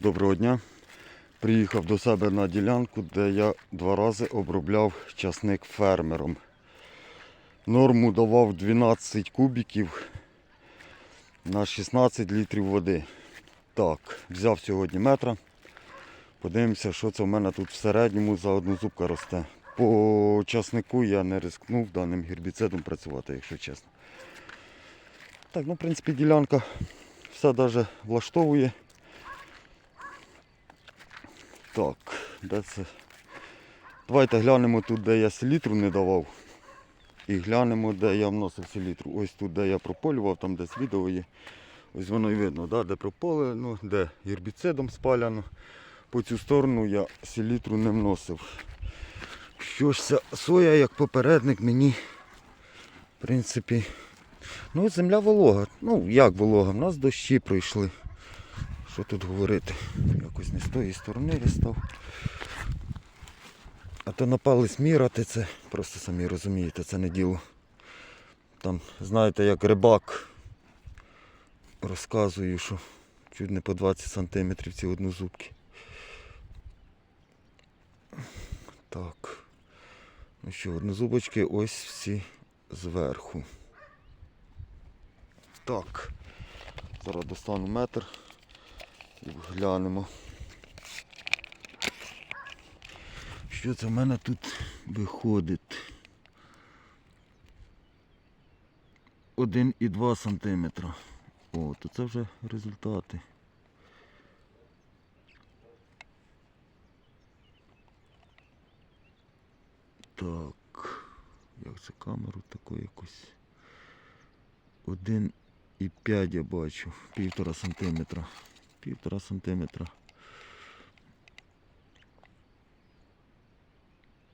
Доброго дня. Приїхав до себе на ділянку, де я два рази обробляв часник фермером. Норму давав 12 кубіків на 16 літрів води. Так, взяв сьогодні метра. Подивимося, що це в мене тут в середньому за одну зубка росте. По часнику я не рискнув даним гербіцидом працювати, якщо чесно. Так, ну в принципі ділянка все навіть влаштовує. Так, де це? Давайте глянемо тут, де я селітру не давав. І глянемо, де я вносив селітру. Ось тут, де я прополював, там десь відео є. Ось воно і видно, да, де прополено, де гербіцидом спаляно. По цю сторону я селітру не вносив. Що ж ця соя як попередник мені, в принципі, ну земля волога. Ну як волога, в нас дощі пройшли. Що тут говорити? Якось не з тої сторони я став. А то напались мірати це, просто самі розумієте, це не діло. Там, знаєте, як рибак розказую, що чуть не по 20 сантиметрів ці однозубки. Так. Ну що, однозубочки ось всі зверху. Так. Зараз достану метр глянемо. Що це в мене тут виходить? 1,2 сантиметра. О, то це вже результати. Так, як це камеру таку якусь. 1,5 я бачу, півтора сантиметра. Півтора сантиметра.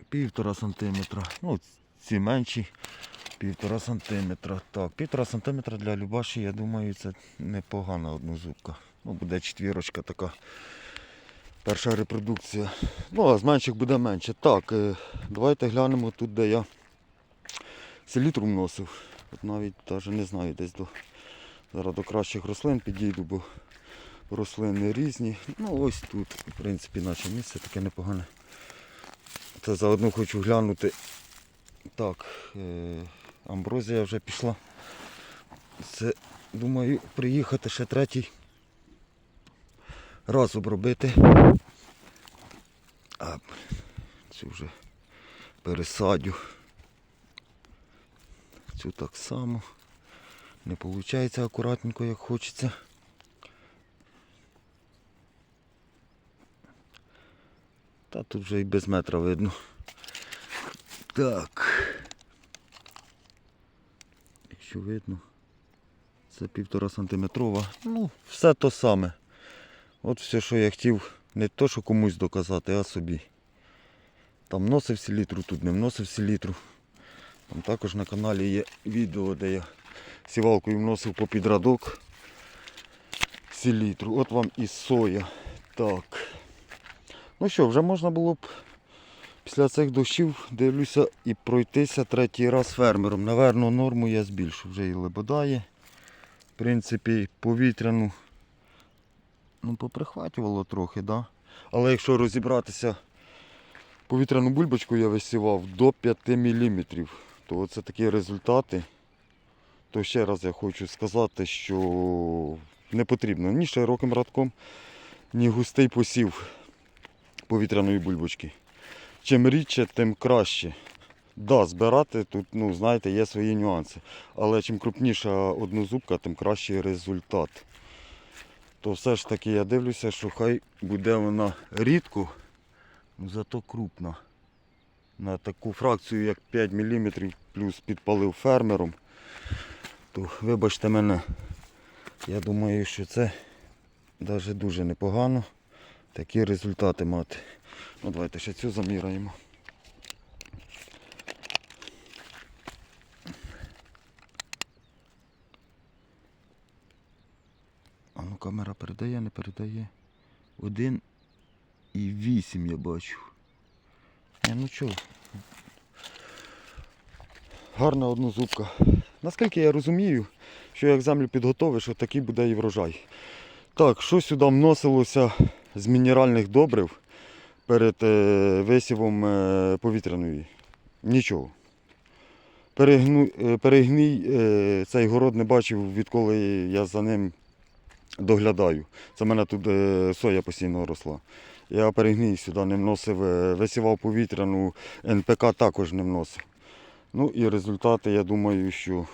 Півтора сантиметра. Ну, ці менші. Півтора сантиметра. Так, півтора сантиметра для Любаші, я думаю, це непогана однозубка. Ну, буде четвірочка така. Перша репродукція. Ну, а з менших буде менше. Так, е, давайте глянемо тут, де я селітру вносив. От навіть навіть не знаю, десь до, зараз до кращих рослин підійду, бо рослини різні. Ну ось тут, в принципі, наше місце таке непогане. Це заодно хочу глянути. Так, е, амброзія вже пішла. Це, думаю, приїхати ще третій раз обробити. А, цю вже пересадю. Цю так само. Не виходить акуратненько, як хочеться. Та тут вже і без метра видно. Так. Якщо видно, це півтора сантиметрова. Ну, все то саме. От все, що я хотів, не то, що комусь доказати, а собі. Там вносив селітру, тут не вносив селітру. Там також на каналі є відео, де я сівалкою вносив по підрадок селітру. От вам і соя. Так. Ну що, вже можна було б після цих дощів, дивлюся, і пройтися третій раз фермером. Наверно, норму я збільшу. Вже і лебедає. В принципі, повітряну ну, поприхватювало трохи, да? але якщо розібратися, повітряну бульбочку я висівав до 5 мм, то це такі результати. То ще раз я хочу сказати, що не потрібно ні широким радком, ні густий посів повітряної бульбочки. Чим рідше, тим краще. Да, збирати тут, ну, знаєте, є свої нюанси. Але чим крупніша однозубка, тим кращий результат. То все ж таки я дивлюся, що хай буде вона рідко, ну, зато крупна. На таку фракцію, як 5 мм плюс підпалив фермером, то вибачте мене, я думаю, що це навіть дуже непогано такі результати мати. Ну давайте ще цю заміряємо. А ну камера передає, не передає. Один і вісім я бачу. Ні, ну чого? Гарна однозубка. Наскільки я розумію, що як землю підготовиш, от такий буде і врожай. Так, що сюди вносилося з мінеральних добрив перед е, висівом е, повітряної? Нічого. Перегну, е, перегній цей город не бачив, відколи я за ним доглядаю. Це в мене тут соя постійно росла. Я перегній сюди не вносив, висівав повітряну, НПК також не вносив. Ну і результати, я думаю, що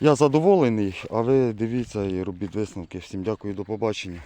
я задоволений, а ви дивіться і робіть висновки. Всім дякую, до побачення.